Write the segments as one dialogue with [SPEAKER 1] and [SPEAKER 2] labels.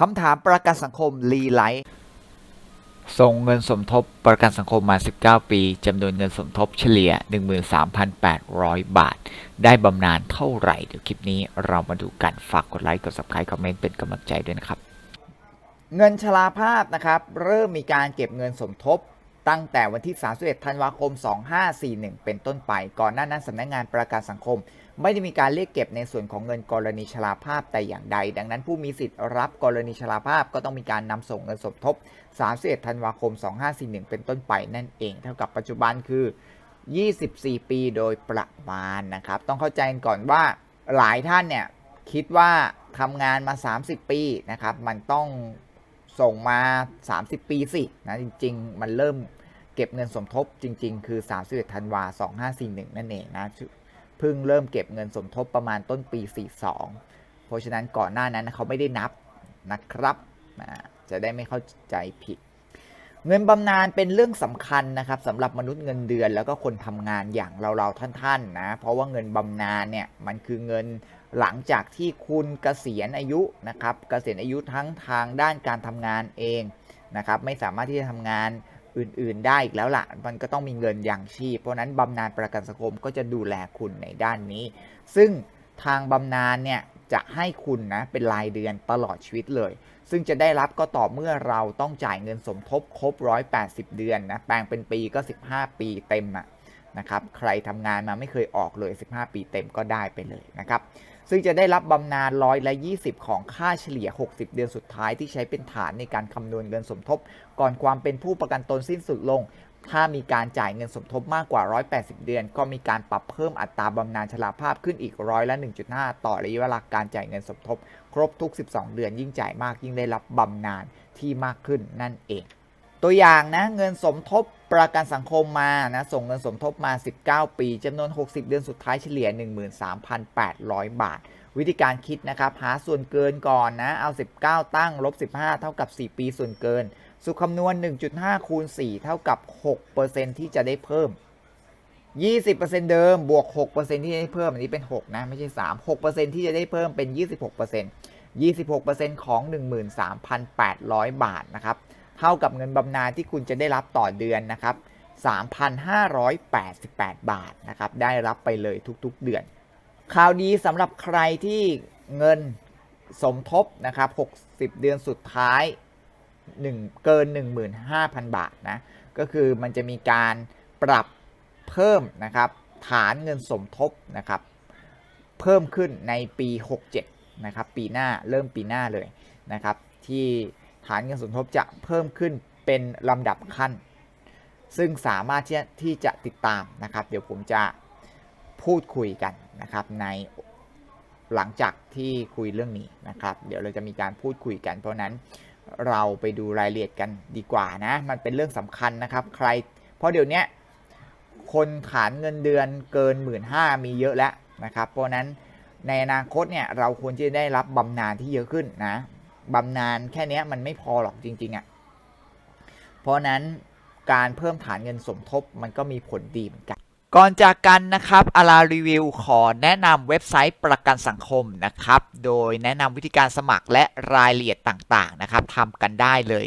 [SPEAKER 1] คำถามประกันสังคมรีไลท์ส่งเงินสมทบประกันสังคมมา 19 ปีจำนวนเงินสมทบเฉลี่ย 13,800 บาท ได้บำนาญเท่าไหร่ เดี๋ยวคลิปนี้เรามาดูกัน ฝากกดไลค์ กด subscribe คอมเมนต์เป็นกำลังใจด้วยนะครับ เงินชราภาพนะครับ เริ่มมีการเก็บเงินสมทบ ตั้งแต่วันที่ 31 ธันวาคม 2541 เป็นต้นไป ก่อนหน้านั้นสำนักงานประกันสังคม ไม่ได้มีการเรียกเก็บในส่วนของเงินกรณีชราภาพแต่อย่างใด ดังนั้นผู้มีสิทธิ์รับกรณีชราภาพก็ต้องมีการนำส่งเงินสมทบ 31 ธันวาคม 2541 เป็นต้นไปนั่นเอง เท่ากับปัจจุบันคือ 24 ปีโดยประมาณนะครับ ต้องเข้าใจก่อนว่าหลายท่านเนี่ยคิดว่าทำงานมา 30 ปีนะครับ มันต้องส่งมา 30 ปีสินะจริง ๆ มันเริ่มเก็บเงินสมทบจริง ๆ คือ 31 ธันวา 2541 นั่นเองนะ เพิ่งเริ่มเก็บเงินสมทบประมาณต้นปี 42 เพราะฉะนั้นก่อนหน้านั้นเขาไม่ได้นับนะครับ จะได้ไม่เข้าใจผิด เงินบำนาญเป็นเรื่องสำคัญนะครับสำหรับมนุษย์เงินเดือน แล้วก็คนทำงานอย่างเราๆท่านๆนะ เพราะว่าเงินบำนาญเนี่ยมันคือเงินหลังจากที่คุณเกษียณอายุนะครับเกษียณอายุทั้งทางด้านการทำงานเองนะครับ ไม่สามารถที่จะทำงาน อื่นๆได้อีกแล้วละ่ะ มันก็ต้องมีเงินอย่างชีพ เพราะนั้นบำนาญประกันสังคมก็จะดูแลคุณในด้านนี้ ซึ่งทางบำนาญเนี่ยจะให้คุณนะเป็นรายเดือนตลอดชีวิตเลย ซึ่งจะได้รับก็ต่อเมื่อเราต้องจ่ายเงินสมทบครบ 180 เดือนนะ แปลงเป็นปีก็ 15 ปีเต็มอะนะครับ ใครทำงานมาไม่เคยออกเลย 15 ปีเต็มก็ได้ไปเลยนะครับ ซึ่งจะได้รับบำนาญร้อยละ 20 ของค่าเฉลี่ย 60 เดือนสุดท้ายที่ใช้เป็นฐานในการคำนวณเงินสมทบ ก่อนความเป็นผู้ประกันตนสิ้นสุดลง ถ้ามีการจ่ายเงินสมทบมากกว่า 180 เดือน ก็มีการปรับเพิ่มอัตราบำนาญชราภาพขึ้นอีกร้อยละ 1.5 ต่อระยะเวลาการจ่ายเงินสมทบ ครบทุก 12 เดือนยิ่งจ่ายมากยิ่งได้รับบำนาญที่มากขึ้นนั่นเอง ตัวอย่างนะเงินสมทบประกันสังคมมานะส่งเงินสมทบมา 19 ปีจำนวน 60 เดือนสุดท้ายเฉลี่ย 13,800 บาท วิธีการคิดนะครับ หาส่วนเกินก่อนนะเอา 19 ตั้งลบ 15 เท่ากับ 4 ปีส่วนเกิน สุคำนวณ 1.5 คูณ 4 เท่ากับ 6%ที่จะได้เพิ่ม 20%เดิมบวก 6%ที่ได้เพิ่ม อันนี้เป็น 6 นะ ไม่ใช่ 3 6%ที่จะได้เพิ่มเป็น 26% 26%ของ 13,800 บาทนะครับ เท่ากับเงินบำนาญที่คุณจะได้รับต่อเดือนนะครับ 3,588 บาทนะครับได้รับไปเลยทุกๆเดือน ข่าวดีสำหรับใครที่เงินสมทบนะครับ 60 เดือนสุดท้าย 1 เกิน 15,000 บาทนะก็คือมันจะมีการปรับเพิ่มนะครับฐานเงินสมทบนะครับเพิ่มขึ้นในปี 67 นะครับปีหน้าเริ่มปีหน้าเลยนะครับที่ ฐานเงินสมทบจะเพิ่มขึ้นเป็นลำดับขั้น ซึ่งสามารถที่ที่จะติดตามนะครับ เดี๋ยวผมจะพูดคุยกันนะครับ ในหลังจากที่คุยเรื่องนี้นะครับ เดี๋ยวเราจะมีการพูดคุยกัน เพราะนั้นเราไปดูรายละเอียดกันดีกว่านะ มันเป็นเรื่องสำคัญนะครับ ใคร เพราะเดี๋ยวนี้คนขานเงินเดือนเกิน 1 5ื่นมีเยอะแล้วนะครับ เพราะนั้นในอนาคตเนี่ยเราควรจะได้รับบำนาญที่เยอะขึ้นนะ บำนาญแค่นี้มันไม่พอหรอกจริง ๆอะ่ะเพราะนั้นการเพิ่มฐานเงินสมทบมันก็มีผลดีเหมือนกัน ก่อนจากกันนะครับอารารีวิวขอแนะนำเว็บไซต์ประกันสังคมนะครับ โดยแนะนำวิธีการสมัครและรายละเอียดต่างๆนะครับทำกันได้เลย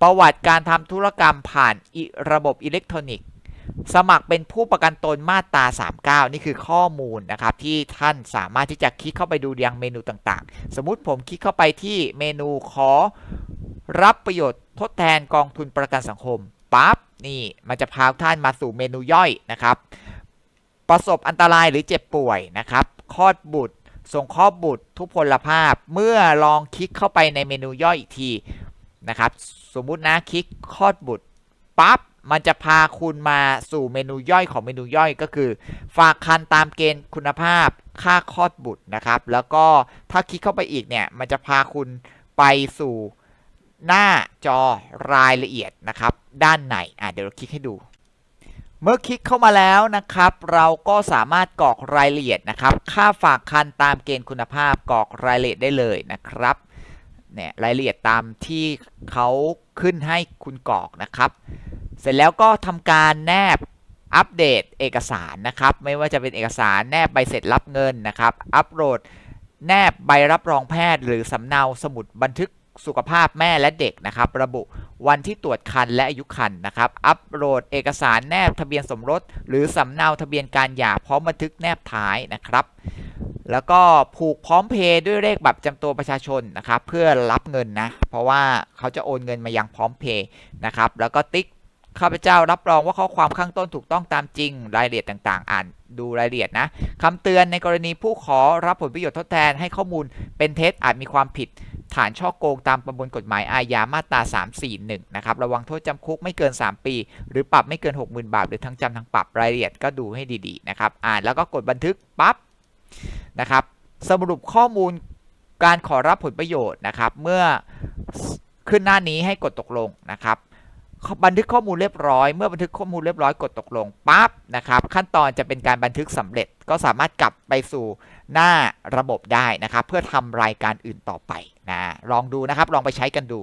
[SPEAKER 1] ประวัติการทำธุรกรรมผ่านระบบอิเล็กทรอนิกส์ สมัครเป็นผู้ประกันตนมาตรา 39 นี่คือข้อมูลนะครับ ที่ท่านสามารถที่จะคลิกเข้าไปดูยังเมนูต่างๆ สมมุติผมคลิกเข้าไปที่เมนูขอรับประโยชน์ทดแทนกองทุนประกันสังคมปั๊บนี่มันจะพาท่านมาสู่เมนูย่อยนะครับ ประสบอันตรายหรือเจ็บป่วยนะครับคลอดบุตรส่งคลอดบุตรทุพพลภาพ เมื่อลองคลิกเข้าไปในเมนูย่อยอีกทีนะครับ สมมุตินะคลิกคลอดบุตรปั๊บมันจะพาคุณมาสู่เมนูย่อยของเมนูย่อยก็คือ ฝากคันตามเกณฑ์คุณภาพค่าคลอดบุตรนะครับ แล้วก็ถ้าคลิกเข้าไปอีกเนี่ย มันจะพาคุณไปสู่หน้าจอรายละเอียดนะครับ ด้านในอะเดี๋ยวเราคลิกให้ดู เมื่อคลิกเข้ามาแล้วนะครับ เราก็สามารถกรอกรายละเอียดนะครับ ค่าฝากคันตามเกณฑ์คุณภาพกรอกรายละเอียดได้เลยนะครับ เนี่ยรายละเอียดตามที่เขาขึ้นให้คุณกรอกนะครับ เสร็จแล้วก็ทำการแนบอัปเดตเอกสารนะครับ ไม่ว่าจะเป็นเอกสารแนบใบเสร็จรับเงินนะครับ อัปโหลดแนบใบรับรองแพทย์ หรือสำเนาสมุดบันทึกสุขภาพแม่และเด็กนะครับ ระบุวันที่ตรวจคันและอายุคันนะครับ อัปโหลดเอกสารแนบทะเบียนสมรส หรือสำเนาทะเบียนการหย่าพร้อมบันทึกแนบท้ายนะครับ แล้วก็ผูกพร้อมเพย์ด้วยเลขบัตรประจำตัวประชาชนนะครับเพื่อรับเงินนะ เพราะว่าเขาจะโอนเงินมายังพร้อมเพย์นะครับแล้วก็ติ๊กข้าพเจ้ารับรองว่าข้อความข้างต้นถูกต้องตามจริงรายละเอียดต่างๆ อ่านดูรายละเอียดนะคำเตือนในกรณีผู้ขอรับผลประโยชน์ทดแทนให้ข้อมูลเป็นเท็จอาจมีความผิดฐานช่อโกงตามประมวลกฎหมายอาญามาตรา 341 นะครับ ระวังโทษจำคุกไม่เกิน 3 ปี หรือปรับไม่เกิน 60,000 บาท หรือทั้งจำทั้งปรับรายละเอียดก็ดูให้ดี ๆ นะครับ อ่านแล้วก็กดบันทึกปั๊บ นะครับสรุปข้อมูลการขอรับผลประโยชน์นะครับ เมื่อขึ้นหน้านี้ให้กดตกลงนะครับบันทึกข้อมูลเรียบร้อย เมื่อบันทึกข้อมูลเรียบร้อยกดตกลงปั๊บนะครับ ขั้นตอนจะเป็นการบันทึกสำเร็จก็สามารถกลับไปสู่หน้าระบบได้นะครับ เพื่อทำรายการอื่นต่อไปนะลองดูนะครับ ลองไปใช้กันดู